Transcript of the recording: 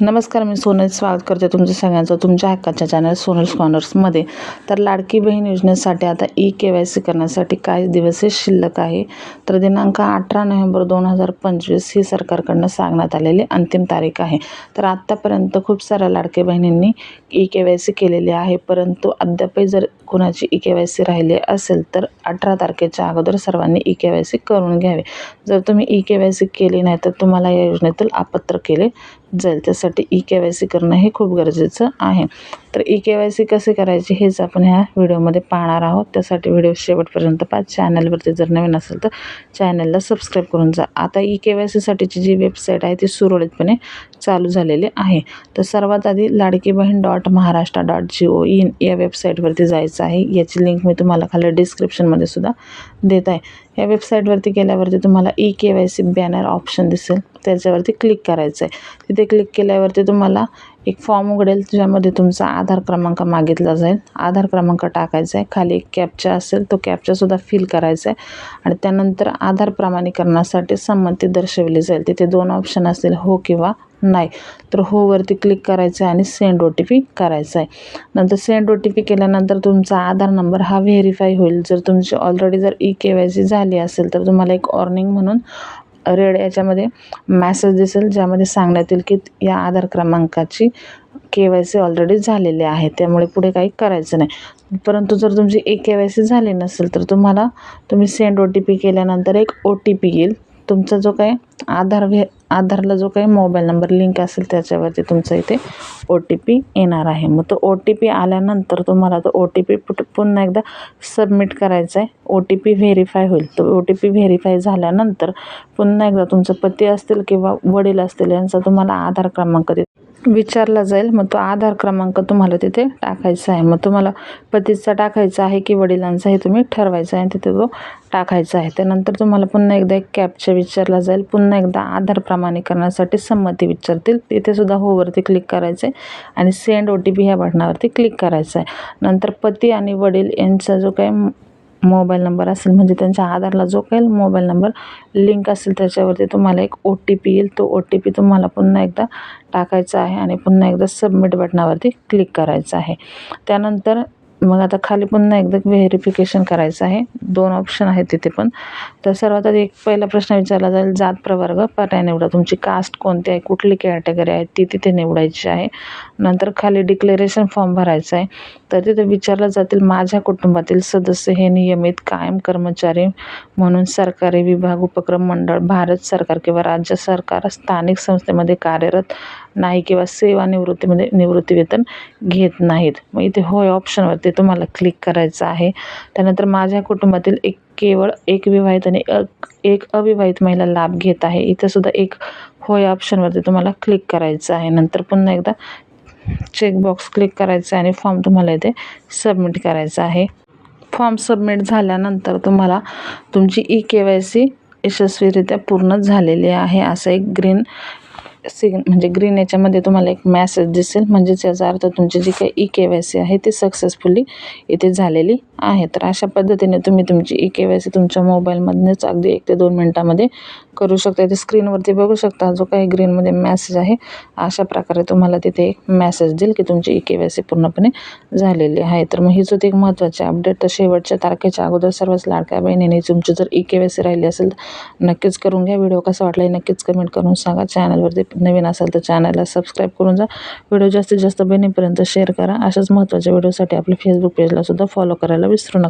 नमस्कार मी सोनल स्वागत करते तुमचं सगळ्यांचं तुमच्या हक्काच्या चॅनल सोनल कॉर्नर्समध्ये तर लाडकी बहीण योजनेसाठी आता ई के वाय सी करण्यासाठी काही दिवस हे शिल्लक आहे? तर दिनांक अठरा नोव्हेंबर दोन हजार पंचवीस ही सरकारकडनं सांगण्यात आलेली अंतिम तारीख आहे. तर आत्तापर्यंत खूप साऱ्या लाडकी बहिणींनी ई के वाय सी केलेली आहे. परंतु अद्यापही जर कोणाची ई के वाय सी राहिली असेल तर अठरा तारखेच्या अगोदर सर्वांनी ई के वाय सी करून घ्यावे. जर तुम्ही ई के वाय सी केली नाही तर तुम्हाला या योजनेतून अपात्र केले जाईल. त्यासाठी ई के वाय सी करणं हे खूप गरजेचं आहे. तर ई के वाय सी कसे करायचे हेच आपण ह्या व्हिडिओमध्ये पाहणार आहोत. त्यासाठी व्हिडिओ शेवटपर्यंत पाच चॅनलवरती जर नवीन असेल तर चॅनलला सबस्क्राईब करून जा. आता ई के वाय सीसाठीची जी वेबसाईट आहे ती सुरळीतपणे चालू झालेले आहे. तर सर्वात आधी Ladki Bahin dot Maharashtra dot G O in या वेबसाईटवरती जायचं आहे. याची लिंक मी तुम्हाला खाली डिस्क्रिप्शनमध्ये सुद्धा देत आहे. या वेबसाईटवरती गेल्यावरती तुम्हाला E K Y C banner option दिसेल. त्याच्यावरती क्लिक करायचं आहे. तिथे क्लिक केल्यावरती तुम्हाला एक फॉर्म उघडेल ज्यामध्ये तुमचा आधार क्रमांक मागितला जाईल. आधार क्रमांक टाकायचा आहे खाली एक कॅपचा असेल तो कॅपचासुद्धा फिल करायचा आहे आणि त्यानंतर आधार प्रमाणीकरणासाठी संमती दर्शवली जाईल. तिथे दोन ऑप्शन असतील हो किंवा नाही. तर होवरती क्लिक करायचं आहे आणि सेंड ओ टी पी करायचा आहे नंतर सेंड ओ टी पी केल्यानंतर तुमचा आधार नंबर हा व्हेरीफाय होईल. जर तुमची ऑलरेडी जर ई के वाय सी झाली असेल तर तुम्हाला एक ऑर्निंग म्हणून रेड याच्यामध्ये मॅसेज दिसेल ज्यामध्ये सांगण्यात येईल की या आधार क्रमांकाची के वाय सी ऑलरेडी झालेली आहे. त्यामुळे पुढे काही करायचं नाही. परंतु जर तुमची ए के वाय सी झाली नसेल तर तुम्हाला तुम्ही सेंड ओ टी पी केल्यानंतर एक ओ टी पी येईल. तुमचा जो काही आधार व्हे आधारला जो काही मोबाईल नंबर लिंक असेल त्याच्यावरती तुमचा इथे ओ टी पी येणार आहे. मग तो ओ टी पी आल्यानंतर तुम्हाला तो ओ टी पी पुट पुन्हा एकदा सबमिट करायचा आहे. ओ टी पी व्हेरीफाय होईल. तो ओ टी पी व्हेरीफाय झाल्यानंतर पुन्हा एकदा तुमचं पती असतील किंवा वडील असतील यांचा तुम्हाला आधार क्रमांक देतो. विचारला जाईल. मग तो आधार क्रमांक तुम्हाला तिथे टाकायचा आहे. मग तुम्हाला पतीचा टाकायचा आहे की वडिलांचा हे तुम्ही ठरवायचं आहे. तिथे तो टाकायचा आहे. त्यानंतर तुम्हाला पुन्हा एकदा एक कॅपच्या विचारला जाईल. पुन्हा एकदा आधार प्रमाणीकरणासाठी संमती विचारतील. तिथे सुद्धा होवरती क्लिक करायचं आहे आणि सेंड ओ टी पी ह्या बटणावरती क्लिक करायचं आहे नंतर पती आणि वडील यांचा जो काही मोबाईल नंबर असेल म्हणजे त्यांच्या आधारला जो काही मोबाईल नंबर लिंक असेल त्याच्यावरती तुम्हाला एक ओ टी पी येईल. तो ओ टी पी तुम्हाला पुन्हा एकदा टाकायचा आहे आणि पुन्हा एकदा सबमिट बटनावरती क्लिक करायचं आहे. त्यानंतर मग आता खाली पुन्हा एकदा व्हेरिफिकेशन करायचं आहे. दोन ऑप्शन आहेत तिथे पण. तर सर्वात आधी एक पहिला प्रश्न विचारला जाईल जात प्रवर्ग पर्याय निवडा. तुमची कास्ट कोणती आहे? कुठली कॅटेगरी आहे? ती तिथे निवडायची आहे. नंतर खाली डिक्लेरेशन फॉर्म भरायचा आहे. तर तिथे विचारलं जातील माझ्या कुटुंबातील सदस्य हे नियमित कायम कर्मचारी म्हणून सरकारी विभाग उपक्रम मंडळ भारत सरकार किंवा राज्य सरकार स्थानिक संस्थेमध्ये कार्यरत नाही किंवा सेवानिवृत्तीमध्ये म्हणजे निवृत्तीवेतन घेत नाहीत. मग इथे होय ऑप्शनवरती तुम्हाला क्लिक करायचं आहे. त्यानंतर माझ्या कुटुंबातील एक केवळ एक विवाहित आणि एक अविवाहित महिला लाभ घेत आहे. इथंसुद्धा एक होय ऑप्शनवरती तुम्हाला क्लिक करायचं आहे. नंतर पुन्हा एकदा चेकबॉक्स क्लिक करायचं आहे आणि फॉर्म तुम्हाला इथे सबमिट करायचा आहे. फॉर्म सबमिट झाल्यानंतर तुम्हाला तुमची ई के वाय सी यशस्वीरित्या पूर्ण झालेली आहे. असं एक ग्रीन सिग म्हणजे ग्रीन याच्यामध्ये तुम्हाला एक मॅसेज दिसेल. म्हणजेच याचा अर्थ तुमची जी काही ई के वाय सी आहे ती सक्सेसफुली इथे झालेली आहे. तर अशा पद्धतीने तुम्ही तुमची ई के वाय सी तुमच्या मोबाईलमधनंच अगदी एक ते दोन मिनटामध्ये करू शकता. इथे स्क्रीनवरती बघू शकता जो काही ग्रीनमध्ये मॅसेज आहे. अशा प्रकारे तुम्हाला तिथे एक मॅसेज देईल की तुमची ई के वाय सी पूर्णपणे झालेली आहे. तर मग हीच होती एक महत्त्वाची अपडेट तर शेवटच्या तारखेच्या अगोदर सर्वच लाडक्या बहिणीने तुमची जर ई के वाय सी राहिली असेल तर नक्कीच करून घ्या. व्हिडिओ कसा वाटला आहे नक्कीच कमेंट करून सांगा. चॅनलवरती नवीन असाल तर चॅनलला सबस्क्राईब करून जा. व्हिडिओ जास्तीत जास्त बहिणीपर्यंत शेअर करा. अशाच महत्त्वाच्या व्हिडिओसाठी आपल्या फेसबुक पेजलासुद्धा फॉलो करायला विसरू नका.